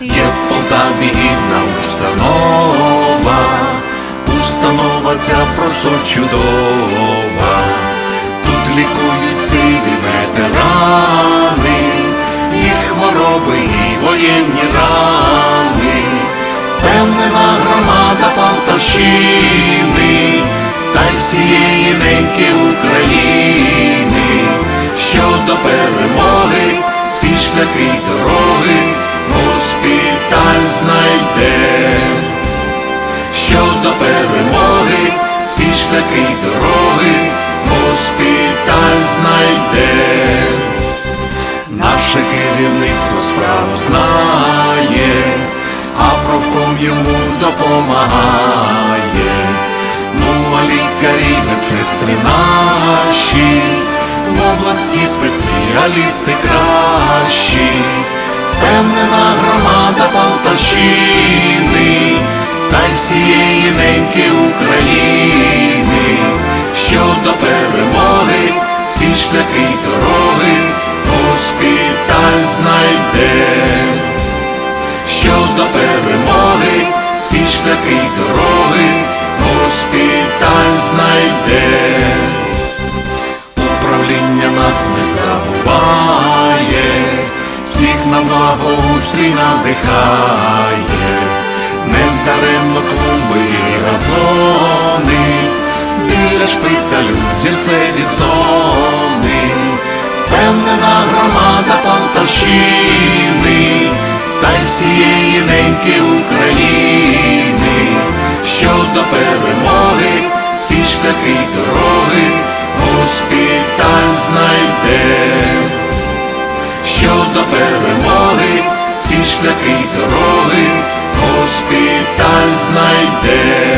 Є в Полтаві гідна установа, установа ця просто чудова. Тут лікують сиві ветерани, їх хвороби і воєнні рани. Впевнена громада Полтавщини та й всієї неньки України, що до перемоги всі шляхи й дороги госпіталь знайде, що до перемоги всі шляхи дороги госпіталь знайде. Наше керівництво справу знає, а профком йому допомагає. Ну, а лікарі, медсестри наші, в області спеціалісти кращі, впевнена шляхи й дороги госпіталь знайде, що до перемоги всі шляхи й дороги госпіталь знайде. Управління нас не забуває, всіх на благоустрій надихає, не даремно клумби і газони, біля шпиталю зірцеві зони, жінки України, що до перемоги всі шляхи й дороги, госпіталь знайде, що до перемоги всі шляхи дороги, госпіталь знайде.